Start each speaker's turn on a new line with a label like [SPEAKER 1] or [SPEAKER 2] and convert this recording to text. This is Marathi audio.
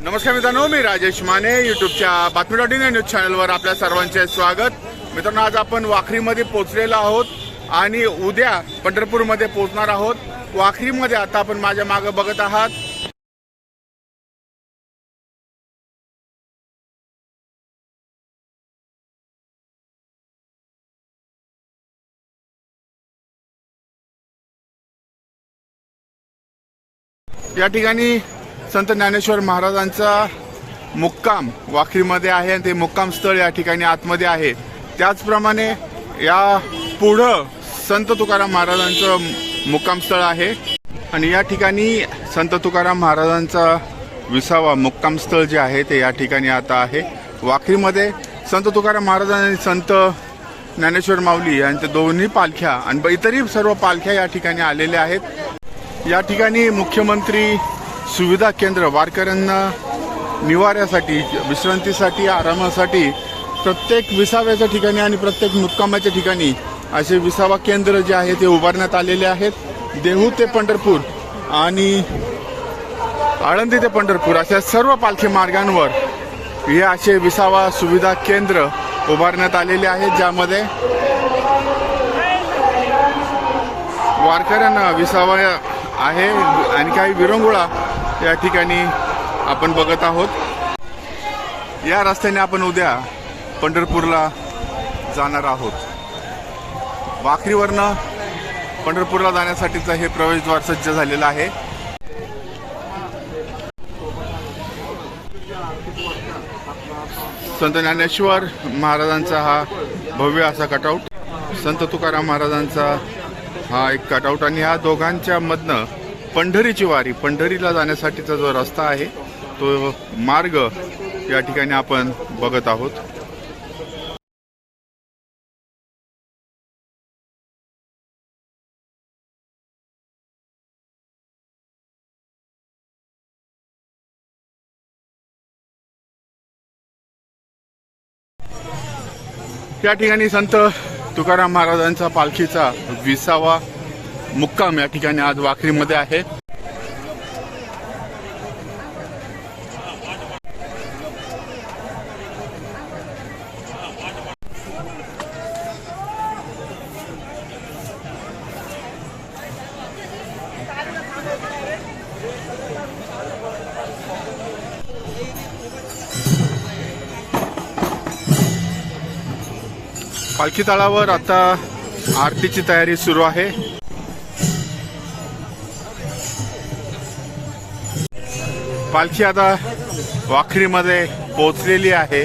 [SPEAKER 1] नमस्कार मित्रांनो मी राजेश माने युट्यूबच्या बातमी डॉट इन या न्यूज चॅनलवर आपल्या सर्वांचे स्वागत. मित्रांनो आज आपण वाखरीमध्ये पोहोचलेलो आहोत आणि उद्या पंढरपूरमध्ये पोहोचणार आहोत. वाखरीमध्ये आता आपण माझ्या मागे बघत आहात. या ठिकाणी संत ज्ञानेश्वर महाराजांचा मुक्काम वाखरीमध्ये आहे आणि ते मुक्काम स्थळ या ठिकाणी आतमध्ये आहे. त्याचप्रमाणे या पुढं संत तुकाराम महाराजांचं मुक्काम स्थळ आहे. आणि या ठिकाणी संत तुकाराम महाराजांचा विसावा मुक्काम स्थळ जे आहे ते या ठिकाणी आता आहे. वाखरीमध्ये संत तुकाराम महाराज आणि संत ज्ञानेश्वर माऊली यांच्या दोन्ही पालख्या आणि इतरही सर्व पालख्या या ठिकाणी आलेल्या आहेत. या ठिकाणी मुख्यमंत्री सुविधा केंद्र वारकऱ्यांना निवाऱ्यासाठी विश्रांतीसाठी आरामासाठी प्रत्येक विसाव्याच्या ठिकाणी आणि प्रत्येक मुक्कामाच्या ठिकाणी असे विसावा केंद्र जे आहे ते उभारण्यात आलेले आहेत. देहू ते पंढरपूर आणि आळंदी ते पंढरपूर अशा सर्व पालखी मार्गांवर हे असे विसावा सुविधा केंद्र उभारण्यात आलेले आहेत ज्यामध्ये वारकऱ्यांना विसावा आहे आणि काही विरंगुळा या ठिकाणी आपण बघत आहोत. या रस्त्याने आपण उद्या पंढरपूरला जाणार आहोत. वाखरीवरनं पंढरपूरला जाण्यासाठीचं हे प्रवेशद्वार सज्ज झालेलं आहे. संत ज्ञानेश्वर महाराजांचा हा भव्य असा कटआउट संत तुकाराम महाराजांचा हा एक कटआउट आणि ह्या दोघांच्या मधनं पंढरीची वारी. पंढरीला जाण्यासाठीचा जो रस्ता आहे तो मार्ग या ठिकाणी आपण बघत आहोत. या ठिकाणी संत तुकाराम महाराजांचा पालखीचा विसावा मुक्काम या ठिकाणी आज वाखरीमध्ये आहे. पालखी तळावर आता आरतीची तयारी सुरू आहे. पालखी आता वाखरीमध्ये पोचलेली आहे.